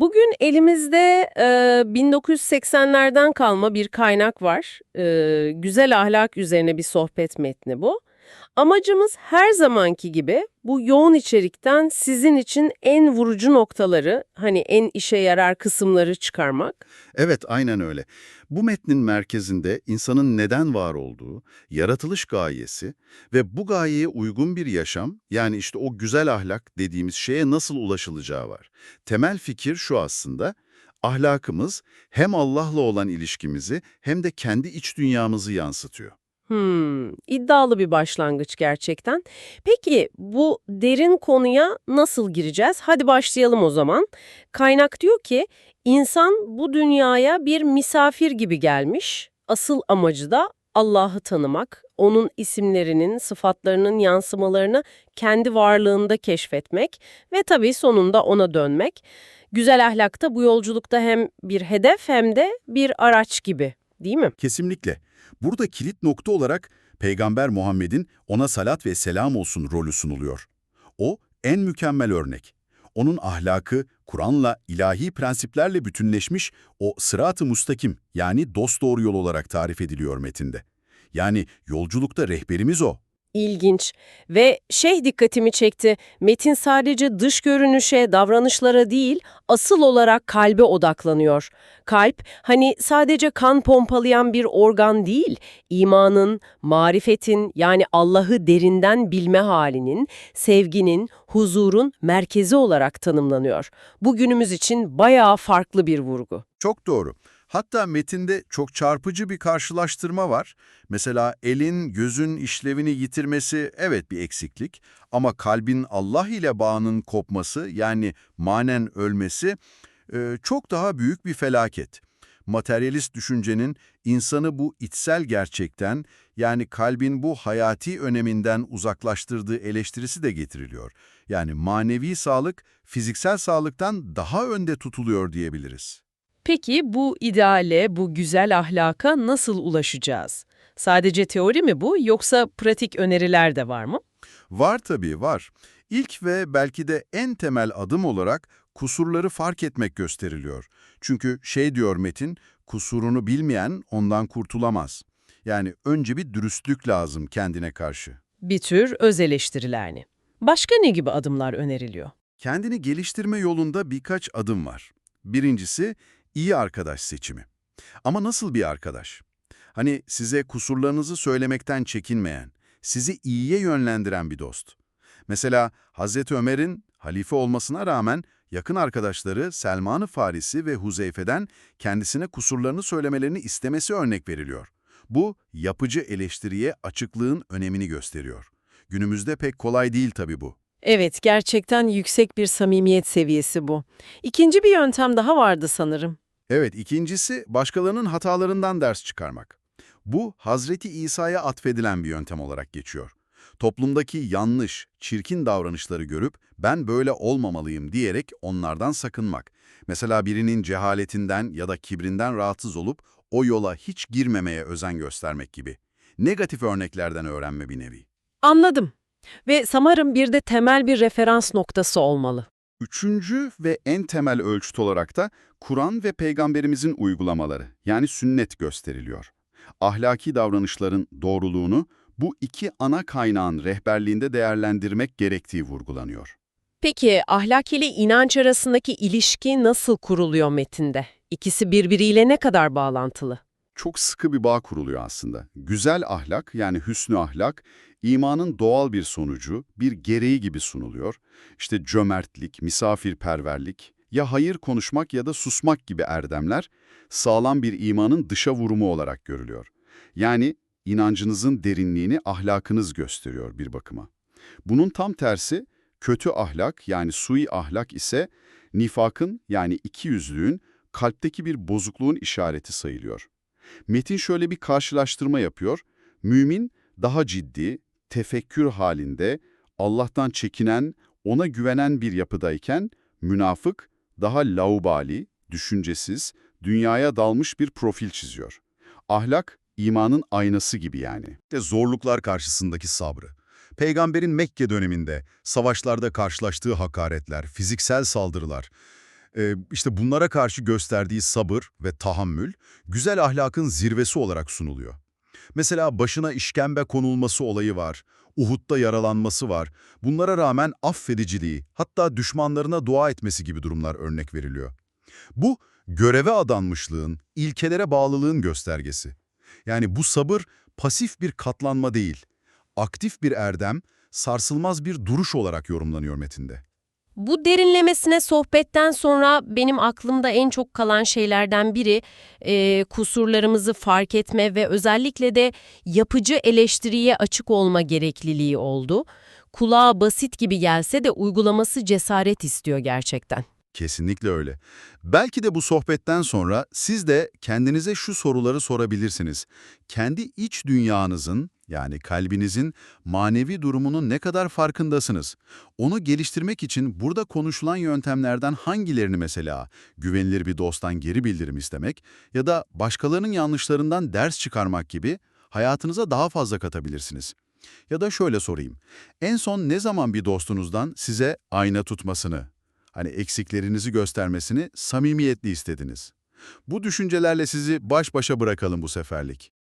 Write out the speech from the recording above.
Bugün elimizde e, 1980'lerden kalma bir kaynak var. E, güzel ahlak üzerine bir sohbet metni bu. Amacımız her zamanki gibi bu yoğun içerikten sizin için en vurucu noktaları, hani en işe yarar kısımları çıkarmak. Evet, aynen öyle. Bu metnin merkezinde insanın neden var olduğu, yaratılış gayesi ve bu gayeye uygun bir yaşam, yani işte o güzel ahlak dediğimiz şeye nasıl ulaşılacağı var. Temel fikir şu aslında, ahlakımız hem Allah'la olan ilişkimizi hem de kendi iç dünyamızı yansıtıyor. Hmm, iddialı bir başlangıç gerçekten. Peki bu derin konuya nasıl gireceğiz? Hadi başlayalım o zaman. Kaynak diyor ki insan bu dünyaya bir misafir gibi gelmiş. Asıl amacı da Allah'ı tanımak, onun isimlerinin, sıfatlarının yansımalarını kendi varlığında keşfetmek ve tabii sonunda ona dönmek. Güzel ahlakta bu yolculukta hem bir hedef hem de bir araç gibi, değil mi? Kesinlikle. Burada kilit nokta olarak Peygamber Muhammed'in ona salat ve selam olsun rolü sunuluyor. O en mükemmel örnek. Onun ahlakı, Kur'an'la, ilahi prensiplerle bütünleşmiş o sırat-ı mustakim yani dosdoğru yol olarak tarif ediliyor metinde. Yani yolculukta rehberimiz o. İlginç ve şey dikkatimi çekti, metin sadece dış görünüşe, davranışlara değil, asıl olarak kalbe odaklanıyor. Kalp, hani sadece kan pompalayan bir organ değil, imanın, marifetin yani Allah'ı derinden bilme halinin, sevginin, huzurun merkezi olarak tanımlanıyor. Bugünümüz için bayağı farklı bir vurgu. Çok doğru. Hatta metinde çok çarpıcı bir karşılaştırma var. Mesela elin, gözün işlevini yitirmesi evet bir eksiklik ama kalbin Allah ile bağının kopması yani manen ölmesi e, çok daha büyük bir felaket. Materyalist düşüncenin insanı bu içsel gerçekten yani kalbin bu hayati öneminden uzaklaştırdığı eleştirisi de getiriliyor. Yani manevi sağlık fiziksel sağlıktan daha önde tutuluyor diyebiliriz. Peki bu ideale, bu güzel ahlaka nasıl ulaşacağız? Sadece teori mi bu yoksa pratik öneriler de var mı? Var tabii var. İlk ve belki de en temel adım olarak kusurları fark etmek gösteriliyor. Çünkü şey diyor Metin, kusurunu bilmeyen ondan kurtulamaz. Yani önce bir dürüstlük lazım kendine karşı. Bir tür öz eleştirilerini. Başka ne gibi adımlar öneriliyor? Kendini geliştirme yolunda birkaç adım var. Birincisi iyi arkadaş seçimi. Ama nasıl bir arkadaş? Hani size kusurlarınızı söylemekten çekinmeyen, sizi iyiye yönlendiren bir dost. Mesela Hazreti Ömer'in halife olmasına rağmen yakın arkadaşları Selman-ı Farisi ve Huzeyfe'den kendisine kusurlarını söylemelerini istemesi örnek veriliyor. Bu, yapıcı eleştiriye açıklığın önemini gösteriyor. Günümüzde pek kolay değil tabii bu. Evet, gerçekten yüksek bir samimiyet seviyesi bu. İkinci bir yöntem daha vardı sanırım. Evet, ikincisi başkalarının hatalarından ders çıkarmak. Bu, Hazreti İsa'ya atfedilen bir yöntem olarak geçiyor. Toplumdaki yanlış, çirkin davranışları görüp ben böyle olmamalıyım diyerek onlardan sakınmak. Mesela birinin cehaletinden ya da kibrinden rahatsız olup o yola hiç girmemeye özen göstermek gibi. Negatif örneklerden öğrenme bir nevi. Anladım. Ve sanırım bir de temel bir referans noktası olmalı. Üçüncü ve en temel ölçüt olarak da Kur'an ve Peygamberimizin uygulamaları yani sünnet gösteriliyor. Ahlaki davranışların doğruluğunu bu iki ana kaynağın rehberliğinde değerlendirmek gerektiği vurgulanıyor. Peki ahlak ile inanç arasındaki ilişki nasıl kuruluyor metinde? İkisi birbiriyle ne kadar bağlantılı? Çok sıkı bir bağ kuruluyor aslında. Güzel ahlak yani hüsnü ahlak, imanın doğal bir sonucu, bir gereği gibi sunuluyor. İşte cömertlik, misafirperverlik, ya hayır konuşmak ya da susmak gibi erdemler sağlam bir imanın dışa vurumu olarak görülüyor. Yani inancınızın derinliğini ahlakınız gösteriyor bir bakıma. Bunun tam tersi kötü ahlak yani sui ahlak ise nifakın yani ikiyüzlülüğün kalpteki bir bozukluğun işareti sayılıyor. Metin şöyle bir karşılaştırma yapıyor. Mümin daha ciddi, tefekkür halinde, Allah'tan çekinen, ona güvenen bir yapıdayken, münafık daha laubali, düşüncesiz, dünyaya dalmış bir profil çiziyor. Ahlak, imanın aynası gibi yani. de zorluklar karşısındaki sabrı. Peygamberin Mekke döneminde savaşlarda karşılaştığı hakaretler, fiziksel saldırılar, Ee, işte bunlara karşı gösterdiği sabır ve tahammül, güzel ahlakın zirvesi olarak sunuluyor. Mesela başına işkembe konulması olayı var, Uhud'da yaralanması var. Bunlara rağmen affediciliği, hatta düşmanlarına dua etmesi gibi durumlar örnek veriliyor. Bu, göreve adanmışlığın, ilkelere bağlılığın göstergesi. Yani bu sabır pasif bir katlanma değil, aktif bir erdem, sarsılmaz bir duruş olarak yorumlanıyor metinde. Bu derinlemesine sohbetten sonra benim aklımda en çok kalan şeylerden biri e, kusurlarımızı fark etme ve özellikle de yapıcı eleştiriye açık olma gerekliliği oldu. Kulağa basit gibi gelse de uygulaması cesaret istiyor gerçekten. Kesinlikle öyle. Belki de bu sohbetten sonra siz de kendinize şu soruları sorabilirsiniz. Kendi iç dünyanızın, yani kalbinizin manevi durumunun ne kadar farkındasınız? Onu geliştirmek için burada konuşulan yöntemlerden hangilerini mesela güvenilir bir dosttan geri bildirim istemek ya da başkalarının yanlışlarından ders çıkarmak gibi hayatınıza daha fazla katabilirsiniz. Ya da şöyle sorayım. En son ne zaman bir dostunuzdan size ayna tutmasını, hani eksiklerinizi göstermesini samimiyetli istediniz? Bu düşüncelerle sizi baş başa bırakalım bu seferlik.